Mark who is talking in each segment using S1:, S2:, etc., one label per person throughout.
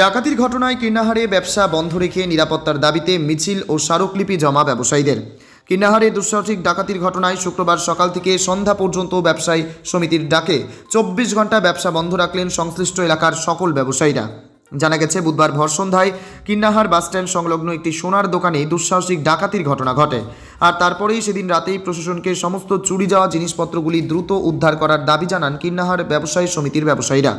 S1: ডাকাতির ঘটনায় কিন্নাহারে ব্যবসা বন্ধ রেখে নিরাপত্তার দাবিতে মিছিল ও স্মারকলিপি জমা ব্যবসায়ীদের। কিন্নাহারে দুঃসাহসিক ডাকাতির ঘটনায় শুক্রবার সকাল থেকে সন্ধ্যা পর্যন্ত ব্যবসায়ী সমিতির ডাকে চব্বিশ ঘণ্টা ব্যবসা বন্ধ রাখলেন সংশ্লিষ্ট এলাকার সকল ব্যবসায়ীরা। জানা গেছে, বুধবার ভর সন্ধ্যায় কিন্নাহার বাসস্ট্যান্ড সংলগ্ন একটি সোনার দোকানে দুঃসাহসিক ডাকাতির ঘটনা ঘটে। আর তারপরেই সেদিন রাতেই প্রশাসনকে সমস্ত চুরি যাওয়া জিনিসপত্রগুলি দ্রুত উদ্ধার করার দাবি জানান কিন্নাহার ব্যবসায়ী সমিতির ব্যবসায়ীরা।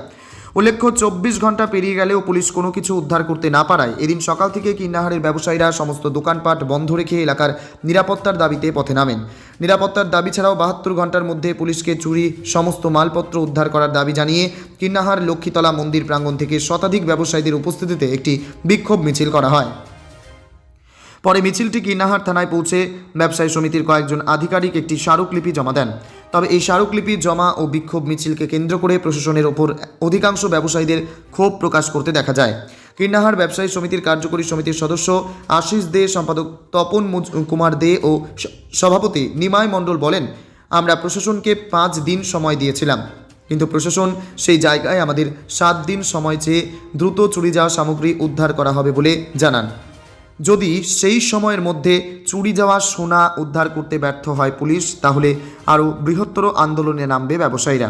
S1: উল্লেখ্য, চব্বিশ ঘণ্টা পেরিয়ে গেলেও পুলিশ কোনো কিছু উদ্ধার করতে না পারায় এদিন সকাল থেকে কিন্নাহারের ব্যবসায়ীরা সমস্ত দোকানপাট বন্ধ রেখে এলাকার নিরাপত্তার দাবিতে পথে নামেন। নিরাপত্তার দাবি ছাড়াও বাহাত্তর ঘণ্টার মধ্যে পুলিশকে চুরি সমস্ত মালপত্র উদ্ধার করার দাবি জানিয়ে কিন্নাহার লক্ষ্মীতলা মন্দির প্রাঙ্গণ থেকে শতাধিক ব্যবসায়ীদের উপস্থিতিতে একটি বিক্ষোভ মিছিল করা হয়। পরে মিছিলটি কিন্নাহার থানায় পৌঁছে ব্যবসায়ী সমিতির কয়েকজন আধিকারিক একটি স্মারকলিপি জমা দেন। তবে এই স্মারকলিপি জমা ও বিক্ষোভ মিছিলকে কেন্দ্র করে প্রশাসনের ওপর অধিকাংশ ব্যবসায়ীদের ক্ষোভ প্রকাশ করতে দেখা যায়। কিন্নাহার ব্যবসায়ী সমিতির কার্যকরী সমিতির সদস্য আশিস দে, সম্পাদক তপন কুমার দে ও সভাপতি নিমায় মণ্ডল বলেন, আমরা প্রশাসনকে পাঁচ দিন সময় দিয়েছিলাম। কিন্তু প্রশাসন সেই জায়গায় আমাদের সাত দিন সময় চেয়ে দ্রুত চুরি যাওয়া সামগ্রী উদ্ধার করা হবে বলে জানান। যদি সেই সময়ের মধ্যে চুরি যাওয়া সোনা উদ্ধার করতে ব্যর্থ হয় পুলিশ, তাহলে আরও বৃহত্তর আন্দোলনে নামবে ব্যবসায়ীরা।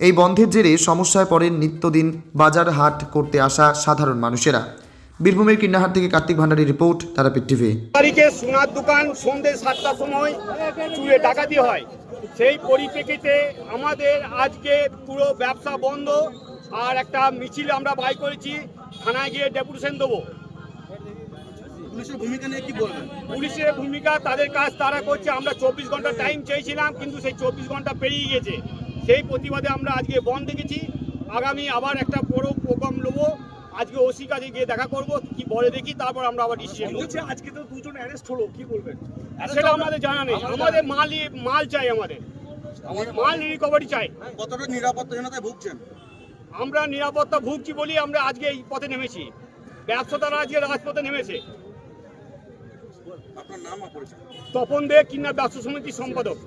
S1: এই বন্ধের জেরে সমস্যায় পড়েন নিত্যদিন বাজার হাট করতে আসা সাধারণ মানুষেরা। বীরভূমের কিন্নাহাট থেকে কার্তিক ভান্ডারী রিপোর্ট, তারাপীঠ টিভি।
S2: তারিখে সোনার দোকান সন্ধ্যে সাতটার সময় চুরে ডাকাতি হয়। সেই পরিপ্রেক্ষিতে আমাদের আজকে পুরো ব্যবসা বন্ধ, আর একটা মিছিল আমরা বাই করেছি, থানায় গিয়ে ডেপুটেশন দেবো।
S3: পুলিশের ভূমিকা নিয়ে কি বলবেন?
S2: পুলিশের ভূমিকা তাদের কাজ তারা করছে। আমরা চব্বিশ ঘণ্টা টাইম চেয়েছিলাম কিন্তু সেই চব্বিশ ঘণ্টা পেরিয়ে গেছে। সেই প্রতিবাদে আমরা আজকে বন্ধ দেখেছি। আগামী আবার একটা বড় প্রোগ্রাম নেব। আজকে ওসি কাছে গিয়ে দেখা করব কি বলে দেখি তারপর আমরা আবার ডিসিশন
S3: বলছে আজকে তো দুজন অ্যারেস্ট হলো কি বলবেন?
S2: সেটা আমাদের জানা নেই। আমাদের মালই মাল চাই আমাদের। মাল রিকভারি চাই।
S3: কতটা নিরাপত্তাহীনতায় ভুগছেন?
S2: আমরা নিরাপত্তা ভুগছি বলি আমরা আজকে এই পথে নেমেছি। ব্যবসাদাররা আজকে রাজপথে নেমেছে।
S3: আপনার নাম
S2: তপন দে কিনা ব্যবসা সমিতির সম্পাদক।